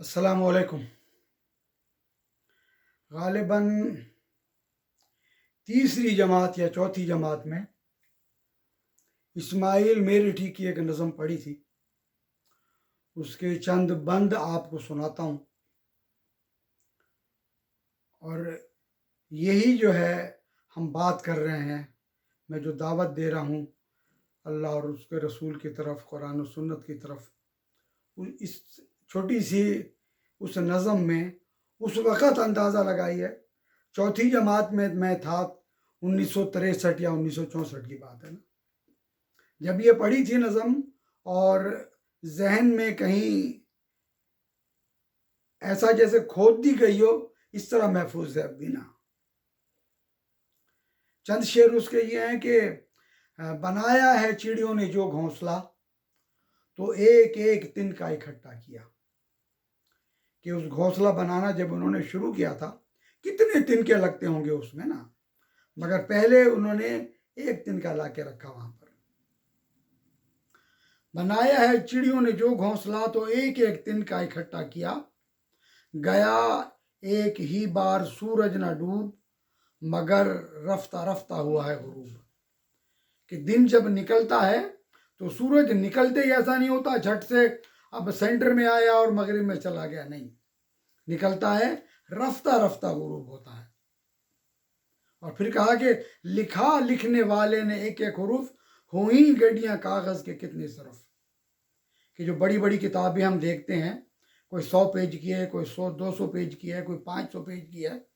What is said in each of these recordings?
अस्सलाम वालेकुम गालिबा तीसरी जमात या चौथी जमात में इस्माइल मेरठी की एक नज़म पढ़ी थी। उसके चंद बंद आपको सुनाता हूँ। और यही जो है हम बात कर रहे हैं, मैं जो दावत दे रहा हूँ, अल्लाह और उसके रसूल की तरफ़, कुरान सुन्नत की तरफ़ इस छोटी सी उस नज़म में उस वक़्त अंदाज़ा लगाई है। चौथी जमात में मैं था, उन्नीस सौ तिरसठ या उन्नीस सौ चौंसठ की बात है ना। जब ये पढ़ी थी नज़म और जहन में कहीं ऐसा जैसे खोद दी गई हो, इस तरह महफूज है अभी ना। चंद शेर उसके ये हैं कि बनाया है चिड़ियों ने जो घोंसला तो एक एक तिनका इकट्ठा किया। कि उस घोंसला बनाना जब उन्होंने शुरू किया था, कितने तिनके लगते होंगे उसमें ना? मगर पहले उन्होंने एक तिनका ला के रखा वहाँ पर। बनाया है चिड़ियों ने जो घोंसला तो एक एक तिनका इकट्ठा किया। गया एक ही बार सूरज न डूब, मगर रफ्ता रफ्ता हुआ है गुरूब। कि दिन जब निकलता है तो सूरज निकलते ही ऐसा नहीं होता, झट से अब सेंटर में आया और मगरिब में चला गया, नहीं। निकलता है, रफ्ता रफ्ता गुरूब होता है। और फिर कहा कि लिखा लिखने वाले ने एक एक हरूफ हो ही गड्डियाँ कागज़ के कितने सरफ। कि जो बड़ी बड़ी किताबें हम देखते हैं, कोई सौ पेज की है, कोई सौ, दो सौ पेज की है, कोई पाँच सौ पेज की है,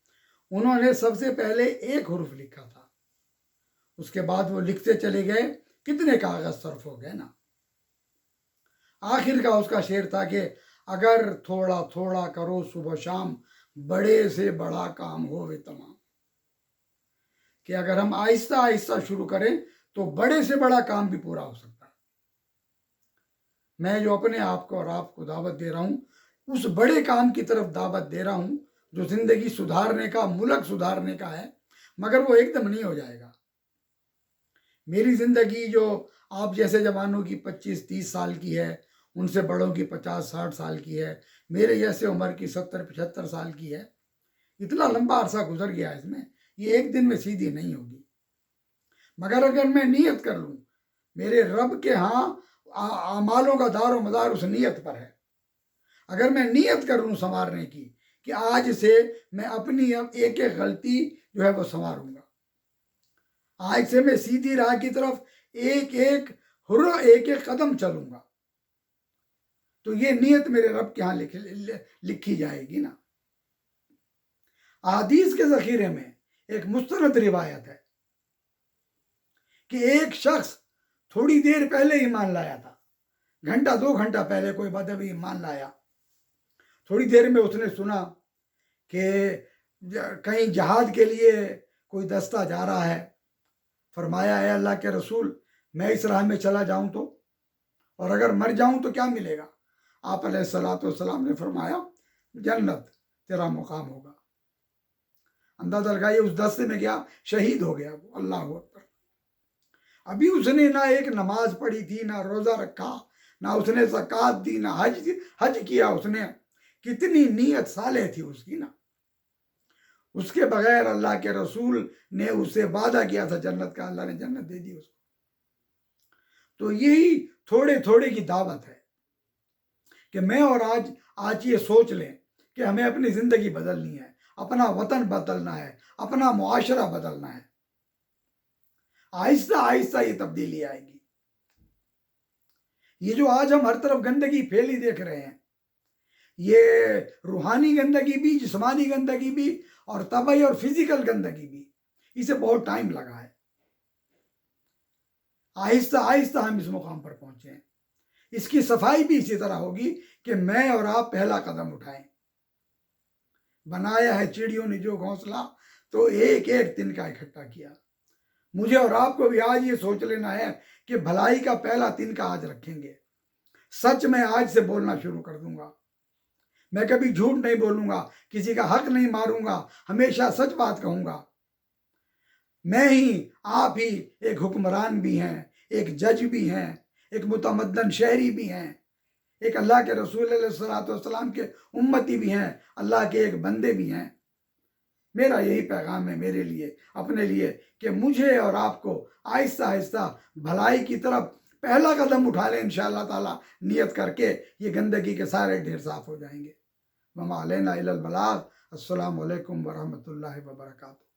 उन्होंने सबसे पहले एक हरूफ लिखा था। उसके बाद वो लिखते चले गए, कितने कागज़ सर्फ हो गए ना। आखिर का उसका शेर था कि अगर थोड़ा थोड़ा करो सुबह शाम, बड़े से बड़ा काम हो वे तमाम। कि अगर हम आहिस्ता आहिस्ता शुरू करें तो बड़े से बड़ा काम भी पूरा हो सकता है। मैं जो अपने आप को और आपको दावत दे रहा हूँ, उस बड़े काम की तरफ़ दावत दे रहा हूँ, जो ज़िंदगी सुधारने का, मुल्क सुधारने का है, मगर वो एकदम नहीं हो जाएगा। मेरी ज़िंदगी जो आप जैसे जवानों की 25-30 साल की है उनसे बड़ों की पचास, साठ साल की है। मेरे जैसे उम्र की 70-75 साल की है। इतना लंबा अरसा गुजर गया इसमें, ये एक दिन में सीधी नहीं होगी। मगर अगर मैं नियत कर लूँ, मेरे रब के यहाँ अमालों का दार मदार उस नियत पर है। अगर मैं नियत कर लूँ संवारने की, कि आज से मैं अपनी एक एक गलती जो है वो संवारूँगा। आज से मैं सीधी राह की तरफ़ एक एक हुर्र एक एक कदम चलूँगा। तो ये नियत मेरे रब के यहाँ लिख जाएगी ना। आदीस के जखीरे में एक मुस्तरद रिवायत है कि एक शख्स थोड़ी देर पहले ईमान लाया था। घंटा, दो घंटा पहले कोई बदवी ईमान लाया। थोड़ी देर में उसने सुना कि कहीं जहाज़ के लिए कोई दस्ता जा रहा है। फरमाया है अल्लाह के रसूल, मैं इस राह में चला जाऊँ तो? और अगर मर जाऊँ तो क्या मिलेगा? आप सलाम ने फरमाया, जन्नत तेरा मुकाम होगा। अंदाज़ा लगाइए, उस दस्ते में गया, शहीद हो गया वो, अल्लाह अकबर। अभी उसने ना एक नमाज़ पढ़ी थी, ना रोज़ा रखा, ना उसने जक़ात दी, ना हज हज किया उसने। कितनी नीयत साले थी उसकी ना। उसके बगैर अल्लाह के रसूल ने उसे वादा किया था, जन्नत का अल्लाह ने जन्नत दे दी उसको। तो यही थोड़े थोड़े की दावत है। कि मैं और आज आज ये सोच लें कि हमें अपनी ज़िंदगी बदलनी है, अपना वतन बदलना है, अपना मुआशरा बदलना है। आहिस्ता आहिस्ता ये तब्दीली आएगी। ये जो आज हम हर तरफ़ गंदगी फैली देख रहे हैं, ये रूहानी गंदगी भी, जिस्मानी गंदगी भी, और तबई और फ़िज़िकल गंदगी भी, इसे बहुत टाइम लगा है। आहिस्ता आहिस्ता हम इस मुकाम पर पहुँचे हैं। इसकी सफ़ाई भी इसी तरह होगी कि मैं और आप पहला कदम उठाएँ। बनाया है चिड़ियों ने जो घोंसला तो एक एक तिनका इकट्ठा किया। मुझे और आपको भी आज ये सोच लेना है कि भलाई का पहला तिनका आज रखेंगे। सच मैं आज से बोलना शुरू कर दूँगा। मैं कभी झूठ नहीं बोलूँगा, किसी का हक नहीं मारूँगा, हमेशा सच बात कहूँगा। मैं ही, आप ही एक हुक्मरान भी हैं, एक जज भी हैं। एक मुतमदन शहरी भी हैं। एक अल्लाह के रसूल सलाम के उम्मती भी हैं। अल्लाह के एक बंदे भी हैं। मेरा यही पैगाम है मेरे लिए, अपने लिए कि मुझे और आपको आहिस्ता आहिस्ता भलाई की तरफ़ पहला कदम उठा लें इन ताला, नियत करके ये गंदगी के सारे ढेर साफ़ हो जाएँगे। Mama Alaina blog. अस्सलाम वालेकुम वरहमतुल्लाहि व बरकातहू